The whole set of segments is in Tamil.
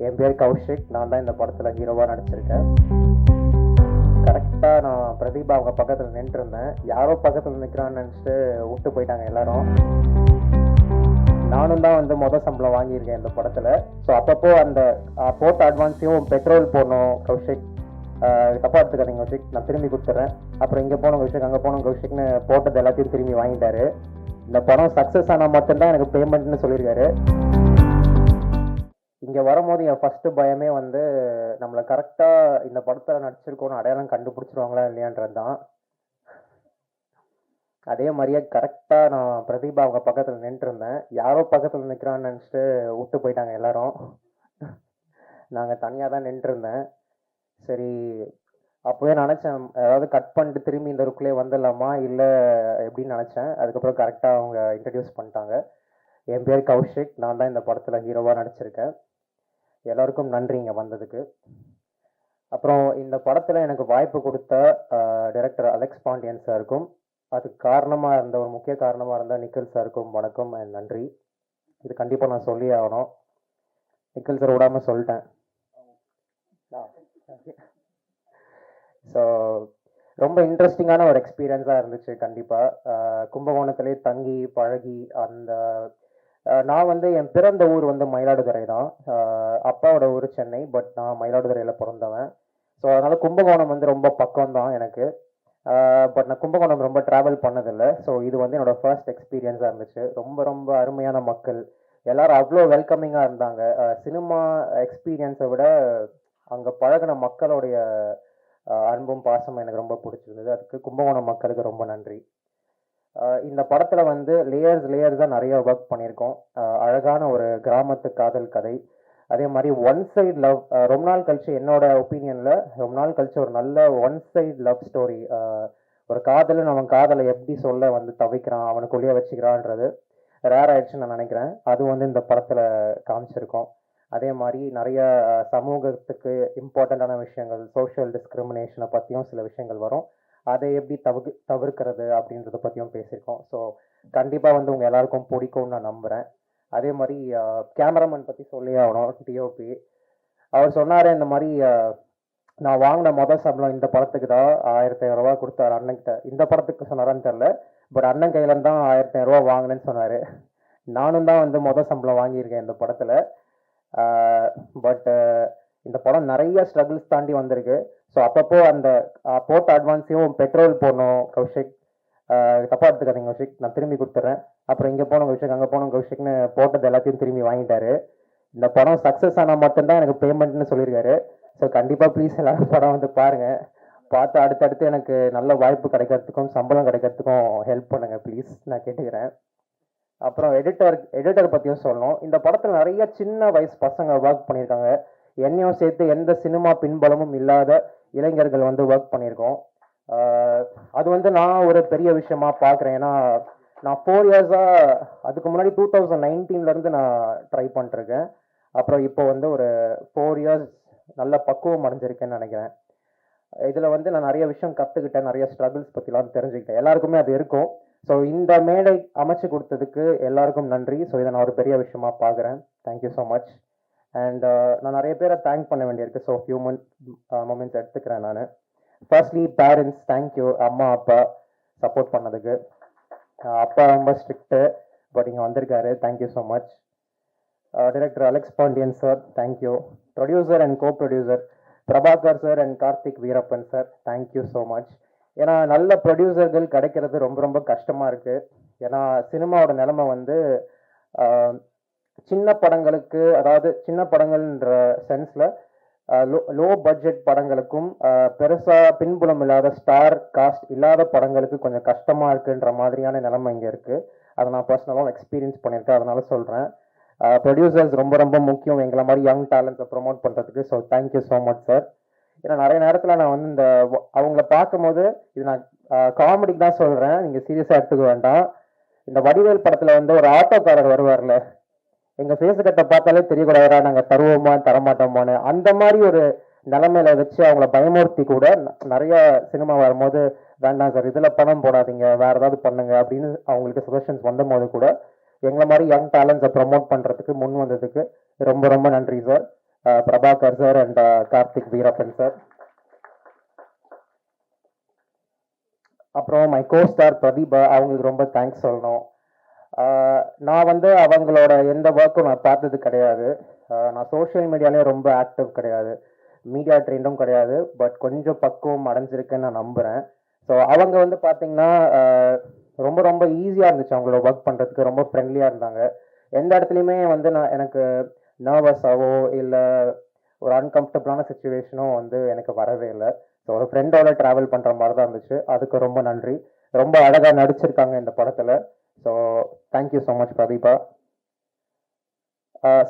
என் பேர் கௌஷிக். நான் தான் இந்த படத்தில் ஹீரோவாக நடிச்சிருக்கேன். கரெக்டாக நான் பிரதீபா அவங்க பக்கத்தில் நின்றுருந்தேன். யாரோ பக்கத்தில் நிற்கிறான்னு நினச்சிட்டு விட்டு போயிட்டாங்க எல்லாரும். நானும் தான் வந்து மொதல் சம்பளம் வாங்கியிருக்கேன் இந்த படத்தில். ஸோ அப்பப்போ அந்த போட்ட அட்வான்ஸையும் பெட்ரோல் போடணும் கௌஷிக். அஹ், தப்பா எடுத்துக்காதீங்க கௌஷிக். நான் திரும்பி கொடுத்துட்றேன் அப்புறம் இங்கே போனோம் கௌஷிக் அங்கே போனோம் கௌஷிக்னு போட்டது எல்லாத்தையும் திரும்பி வாங்கிட்டாரு. இந்த படம் சக்ஸஸ் ஆனால் மட்டும்தான் எனக்கு பேமெண்ட்னு சொல்லியிருக்காரு. இங்கே வரும்போது என் ஃபர்ஸ்ட் பயமே வந்து நம்மளை கரெக்டாக இந்த படத்தில் நடிச்சிருக்கோன்னு அடையாளம் கண்டுபிடிச்சிருவாங்களா இல்லையான்றது தான் அதே மாதிரியே கரெக்டாக நான் பிரதீபா அவங்க பக்கத்தில் நின்றுருந்தேன். யாரோ பக்கத்தில் நிற்கிறான்னு நினச்சிட்டு விட்டு போயிட்டாங்க எல்லாரும். நாங்கள் தனியாக தான் நின்றுருந்தேன். சரி அப்போவே நினச்சேன் அதாவது கட் பண்ணிட்டு திரும்பி இந்த ருக்குள்ளே வந்துடலாமா இல்லை எப்படின்னு நினச்சேன். அதுக்கப்புறம் கரெக்டாக அவங்க இன்ட்ரடியூஸ் பண்ணிட்டாங்க. என் பேர் கௌஷிக். நான் தான் இந்த படத்தில் ஹீரோவாக நடிச்சிருக்கேன். எல்லாருக்கும் நன்றி இங்கே வந்ததுக்கு. அப்புறம் இந்த படத்தில் எனக்கு வாய்ப்பு கொடுத்த டைரக்டர் அலெக்ஸ் பாண்டியன் சாருக்கும் அதுக்கு காரணமாக இருந்த ஒரு முக்கிய காரணமாக இருந்த நிக்கில் சாருக்கும் வணக்கம் அண்ட் நன்றி. இது கண்டிப்பாக நான் சொல்லி ஆகணும். நிக்கில் சார் விடாமல் சொல்லிட்டேன். ஸோ ரொம்ப இன்ட்ரெஸ்டிங்கான ஒரு எக்ஸ்பீரியன்ஸாக இருந்துச்சு கண்டிப்பாக கும்பகோணத்திலே தங்கி பழகி அந்த நான் வந்து என் பிறந்த ஊர் வந்து மயிலாடுதுறை தான். அப்பாவோட ஊர் சென்னை பட் நான் மயிலாடுதுறையில் பிறந்தவன். ஸோ அதனால் கும்பகோணம் வந்து ரொம்ப பக்கம் தான் எனக்கு. பட் நான் கும்பகோணம் ரொம்ப ட்ராவல் பண்ணதில்லை. ஸோ இது வந்து என்னோட ஃபர்ஸ்ட் எக்ஸ்பீரியன்ஸாக இருந்துச்சு. ரொம்ப ரொம்ப அருமையான மக்கள். எல்லோரும் அவ்வளோ வெல்கமிங்காக இருந்தாங்க. சினிமா எக்ஸ்பீரியன்ஸை விட அங்கே பழகின மக்களுடைய அன்பும் பாசமும் எனக்கு ரொம்ப பிடிச்சிருந்தது. அதுக்கு கும்பகோணம் மக்களுக்கு ரொம்ப நன்றி. இந்த படத்தில் வந்து லேயர்ஸ் லேயர்ஸாக நிறைய ஒர்க் பண்ணியிருக்கோம். அழகான ஒரு கிராமத்து காதல் கதை. அதே மாதிரி ஒன் சைடு லவ் ரொம்ப நாள் கழிச்சு என்னோட ஒப்பீனியனில் ரொம்ப நாள் கழிச்சு ஒரு நல்ல ஒன் சைடு லவ் ஸ்டோரி ஒரு காதலன் அவன் காதலை எப்படி சொல்ல வந்து தவிக்கிறான் அவனுக்குள்ளேயே வச்சுக்கிறான்றது ரேர் ஆயிடுச்சுன்னு நான் நினைக்கிறேன். அது வந்து இந்த படத்தில் காமிச்சிருக்கோம். அதே மாதிரி நிறைய சமூகத்துக்கு இம்பார்ட்டண்ட்டான விஷயங்கள் சோஷியல் டிஸ்கிரிமினேஷனை பற்றியும் சில விஷயங்கள் வரும். அதை எப்படி தவிர்க்கு தவிர்க்கிறது அப்படின்றத பற்றியும் பேசியிருக்கோம். ஸோ கண்டிப்பாக வந்து உங்கள் எல்லாருக்கும் பிடிக்கும்னு நான் நம்புகிறேன் அதே மாதிரி கேமராமேன் பற்றி சொல்லி ஆகணும் டிஓபி அவர் சொன்னார் இந்த மாதிரி நான் வாங்கின மொதல் சம்பளம் இந்த படத்துக்கு தான் ஆயிரத்தி ஐநூறுரூவா கொடுத்தாரு அண்ணன்கிட்ட இந்த படத்துக்கு சொன்னாரான்னு தெரில பட் அண்ணன் கையில தான் ஆயிரத்தி ஐநூறுரூவா வாங்கினேன்னு சொன்னார். நானும் தான் வந்து மொதல் சம்பளம் வாங்கியிருக்கேன் இந்த படத்தில். பட்டு இந்த படம் நிறைய ஸ்ட்ரகிள்ஸ் தாண்டி வந்திருக்கு. ஸோ அப்பப்போ அந்த போட்ட அட்வான்ஸையும் பெட்ரோல் போடணும் கௌஷிக். தப்பாக தப்பா எடுத்துக்காதீங்க கௌஷிக். நான் திரும்பி கொடுத்துட்றேன். அப்புறம் இங்கே போனோம் கௌஷிக். அங்கே போனோம் கௌஷிக்னு போட்டது எல்லாத்தையும் திரும்பி வாங்கிட்டாரு. இந்த படம் சக்ஸஸ் ஆனால் மட்டும்தான் எனக்கு பேமெண்ட்னு சொல்லியிருக்காரு. ஸோ கண்டிப்பாக ப்ளீஸ் எல்லாரும் படம் வந்து பாருங்கள் பார்த்து அடுத்தடுத்து எனக்கு நல்ல வாய்ப்பு கிடைக்கிறதுக்கும் சம்பளம் கிடைக்கிறதுக்கும் ஹெல்ப் பண்ணுங்கள் ப்ளீஸ் நான் கேட்டுக்கிறேன். அப்புறம் எடிட்டர் எடிட்டர் பற்றியும் சொல்லணும். இந்த படத்தில் நிறைய சின்ன வயசு பசங்க ஒர்க் பண்ணியிருக்காங்க. என்னையும் சேர்த்து எந்த சினிமா பின்பலமும் இல்லாத இளைஞர்கள் வந்து ஒர்க் பண்ணியிருக்கோம். அது வந்து நான் ஒரு பெரிய விஷயமா பார்க்குறேன். ஏன்னா நான் ஃபோர் இயர்ஸாக அதுக்கு முன்னாடி டூ தௌசண்ட் நைன்டீன்லேருந்து நான் ட்ரை பண்ணிட்டுருக்கேன். அப்புறம் இப்போ வந்து ஒரு ஃபோர் இயர்ஸ் நல்ல பக்குவம் அடைஞ்சிருக்கேன்னு நினைக்கிறேன். இதில் வந்து நான் நிறைய விஷயம் கற்றுக்கிட்டேன் நிறைய ஸ்ட்ரகிள்ஸ் பற்றிலாம் தெரிஞ்சுக்கிட்டேன். எல்லாருக்குமே அது இருக்கும். ஸோ இந்த மேடை அமைச்சு கொடுத்ததுக்கு எல்லாருக்கும் நன்றி. ஸோ இதை நான் ஒரு பெரிய விஷயமா பார்க்குறேன். Thank you so much and uh, நான் நிறைய பேரை தேங்க் பண்ண வேண்டியிருக்கு. ஸோ ஹியூமன் மூமெண்ட்ஸ் எடுத்துக்கிறேன் நான். ஃபர்ஸ்ட்லி பேரண்ட்ஸ் தேங்க்யூ அம்மா அப்பா சப்போர்ட் பண்ணதுக்கு. அப்பா ரொம்ப ஸ்ட்ரிக்ட்டு பட் இங்கே வந்திருக்காரு. Thank you so much director Alex Pandian sir thank you producer and co producer Prabhakar sir and Karthik Veerappan sir thank you so much ஏன்னா நல்ல ப்ரொடியூசர்கள் கிடைக்கிறது ரொம்ப ரொம்ப கஷ்டமாக இருக்குது ஏன்னா சினிமாவோட நிலமை வந்து uh, சின்ன படங்களுக்கு அதாவது சின்ன படங்கள்ன்ற சென்ஸில் லோ லோ பட்ஜெட் படங்களுக்கும் பெருசாக பின்புலம் இல்லாத ஸ்டார் காஸ்ட் இல்லாத படங்களுக்கு கொஞ்சம் கஷ்டமாக இருக்குன்ற மாதிரியான நிலைமை இங்கே இருக்குது அதை நான் பர்சனலாக எக்ஸ்பீரியன்ஸ் பண்ணியிருக்கேன். அதனால சொல்கிறேன் ப்ரொடியூசர்ஸ் ரொம்ப ரொம்ப முக்கியம். எங்களை மாதிரி யங் டேலண்ட்ஸை ப்ரொமோட் பண்ணுறதுக்கு so thank you so much sir ஏன்னா நிறைய நேரத்தில் நான் வந்து இந்த அவங்கள பார்க்கும்போது இது நான் காமெடிக்கு தான் சொல்கிறேன் நீங்கள் சீரியஸாக எடுத்துக்க வேண்டாம். இந்த வடிவேல் படத்தில் வந்து ஒரு ஆட்டோக்காரர் வருவார்ல எங்க ஃபேஸ் கட்டை பார்த்தாலே தெரியக்கூடாதா நாங்க தருவோமா தரமாட்டோமான்னு. அந்த மாதிரி ஒரு நிலைமையில வச்சு அவங்கள பயமுறுத்தி கூட ந- நிறைய சினிமா வரும்போது வேண்டாம் சார் இதுல பணம் போடாதீங்க வேற ஏதாவது பண்ணுங்க அப்படின்னு அவங்களுக்கு சஜஷன்ஸ் வந்த போது கூட எங்களை மாதிரி யங் டேலண்ட்ஸை ப்ரொமோட் பண்றதுக்கு முன் வந்ததுக்கு ரொம்ப ரொம்ப நன்றி sir. Prabhakar sir and Karthik Veerappan sir. அப்புறம் மை கோ ஸ்டார் பிரதீபா அவங்களுக்கு ரொம்ப தேங்க்ஸ் சொல்லணும். நான் வந்து அவங்களோட எந்த ஒர்க்கும் நான் பார்த்தது கிடையாது. நான் சோஷியல் மீடியாலேயும் ரொம்ப ஆக்டிவ் கிடையாது. மீடியா ட்ரெண்டும் கிடையாது. பட் கொஞ்சம் பக்குவம் அடைஞ்சிருக்குன்னு நான் நம்புகிறேன் ஸோ அவங்க வந்து பார்த்திங்கன்னா ரொம்ப ரொம்ப ஈஸியாக இருந்துச்சு. அவங்களோட ஒர்க் பண்ணுறதுக்கு ரொம்ப ஃப்ரெண்ட்லியாக இருந்தாங்க. எந்த இடத்துலையுமே வந்து நான் எனக்கு நர்வஸாவோ இல்லை ஒரு அன்கம்ஃபர்டபுளான சுச்சுவேஷனும் வந்து எனக்கு வரவே இல்லை. ஸோ ஒரு ஃப்ரெண்டோட ட்ராவல் பண்ணுற மாதிரி தான் இருந்துச்சு. அதுக்கு ரொம்ப நன்றி. ரொம்ப அழகாக நடிச்சிருக்காங்க இந்த படத்தில். So thank you so much Prathiba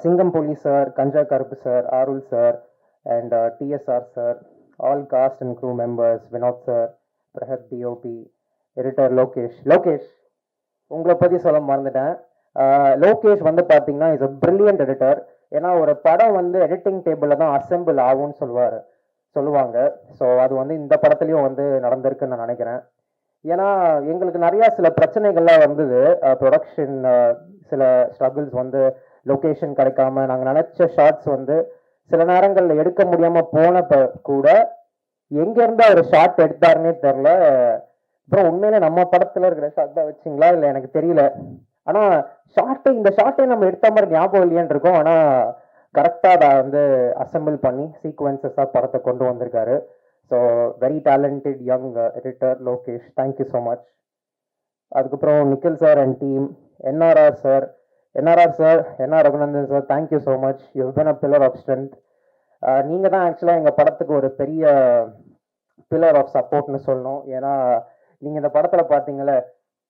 Singam police sir Ganja Karuppu sir Arul sir and TSR sir all cast and crew members Vinoth sir Brahath DOP editor Lokesh Lokesh உங்களை பற்றி சொல்ல மறந்துட்டேன். Uh, லோகேஷ் வந்து பார்த்தீங்கன்னா இஸ் அ பிரில்லியன்ட் எடிட்டர் ஏன்னா ஒரு படம் வந்து எடிட்டிங் டேபிளில் தான் அசெம்பிள் ஆகும்னு சொல்லுவார் சொல்லுவாங்க. ஸோ அது வந்து இந்த படத்துலையும் வந்து நடந்திருக்குன்னு நான் நினைக்கிறேன். ஏன்னா எங்களுக்கு நிறையா சில பிரச்சனைகள்லாம் வந்தது. ப்ரொடக்ஷன் சில ஸ்ட்ரகிள்ஸ் வந்து லொக்கேஷன் கிடைக்காம நாங்கள் நினச்ச ஷார்ட்ஸ் வந்து சில நேரங்களில் எடுக்க முடியாமல் போனப்ப கூட எங்கேருந்து அவர் ஷார்ட் எடுத்தாருன்னே தெரில அப்புறம் உண்மையில நம்ம படத்தில் இருக்கிற ஷார்ட் தான் வச்சிங்களா? இல்லை எனக்கு தெரியல. ஆனால் ஷார்ட்டை இந்த ஷார்ட்டை நம்ம எடுத்த மாதிரி ஞாபகம் இல்லையான்னு இருக்கோம். ஆனால் கரெக்டாக அதை வந்து அசெம்பிள் பண்ணி சீக்வன்சஸாக படத்தை கொண்டு வந்திருக்காரு. So very talented young editor Lokesh thank you so much அதுக்கப்புறம் Nikhil sir and team NRR sir NRR sir NR Raghunandan sir thank you so much you been a pillar of strength நீங்கள் தான் ஆக்சுவலாக எங்கள் படத்துக்கு ஒரு பெரிய பில்லர் ஆஃப் சப்போர்ட்னு சொல்லணும். ஏன்னா நீங்கள் இந்த படத்தில் பார்த்தீங்களே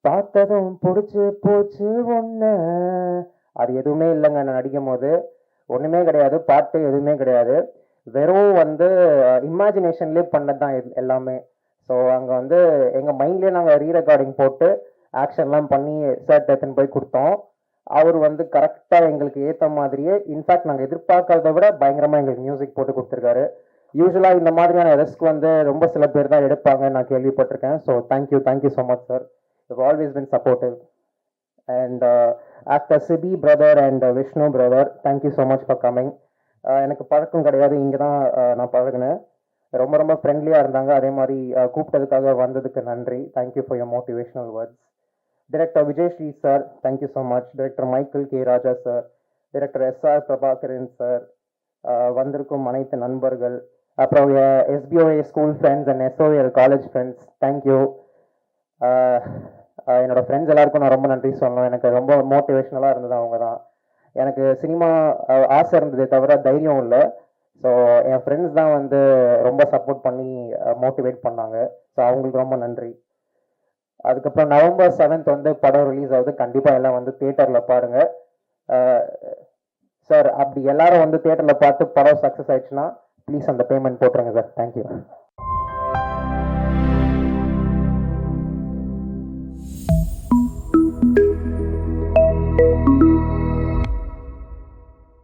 பார்த்ததும் பிடிச்சி போச்சு ஒன்று அது எதுவுமே இல்லைங்க. நான் நடிக்கும் போது ஒன்றுமே கிடையாது பாட்டு எதுவுமே கிடையாது. வெறும் வந்து இமேஜினேஷன்லேயே பண்ணது தான் எல்லாமே. ஸோ அங்கே வந்து எங்கள் மைண்ட்லேயே நாங்கள் ரீ ரெக்கார்டிங் போட்டு ஆக்ஷன்லாம் பண்ணி சார் எடுத்துன்னு போய் கொடுத்தோம். அவர் வந்து கரெக்டாக எங்களுக்கு ஏற்ற மாதிரியே இன்ஃபேக்ட் நாங்கள் எதிர்பார்க்கறத விட பயங்கரமாக எங்களுக்கு மியூசிக் போட்டு கொடுத்துருக்காரு. யூஸ்வலாக இந்த மாதிரியான ரிஸ்க் வந்து ரொம்ப சில பேர் தான் எடுப்பாங்க நான் கேள்விப்பட்டிருக்கேன். So thank you thank you so much sir you've always been supportive and after Sibi brother and Vishnu brother thank you so much for coming எனக்கு பழக்கம் கிடையாது. இங்கே தான் நான் பழகினேன். ரொம்ப ரொம்ப ஃப்ரெண்ட்லியாக இருந்தாங்க. அதே மாதிரி கூப்பிட்டதுக்காக வந்ததுக்கு நன்றி. Thank you for your motivational words director Vijay Sri sir thank you so much director Michael K Raja sir director S R Prabhakaran sir வந்திருக்கும் அனைத்து நண்பர்கள். அப்புறம் SPOA school friends and SOL college friends thank you என்னோடய ஃப்ரெண்ட்ஸ் எல்லாருக்கும் நான் ரொம்ப நன்றி சொல்லணும். எனக்கு ரொம்ப மோட்டிவேஷ்னலாக இருந்தது அவங்க தான் எனக்கு சினிமா ஆசை இருந்ததே தவிர தைரியம் இல்லை. ஸோ என் ஃப்ரெண்ட்ஸ் தான் வந்து ரொம்ப சப்போர்ட் பண்ணி மோட்டிவேட் பண்ணாங்க. ஸோ அவங்களுக்கு ரொம்ப நன்றி. அதுக்கப்புறம் நவம்பர் செவன்த் வந்து படம் ரிலீஸ் ஆகுது. கண்டிப்பாக எல்லாம் வந்து தியேட்டரில் பாருங்கள் சார் அப்படி எல்லாரும் வந்து தியேட்டரில் பார்த்து படம் சக்ஸஸ் ஆயிடுச்சுன்னா ப்ளீஸ் அந்த பேமெண்ட் போட்டுருங்க சார் தேங்க்யூ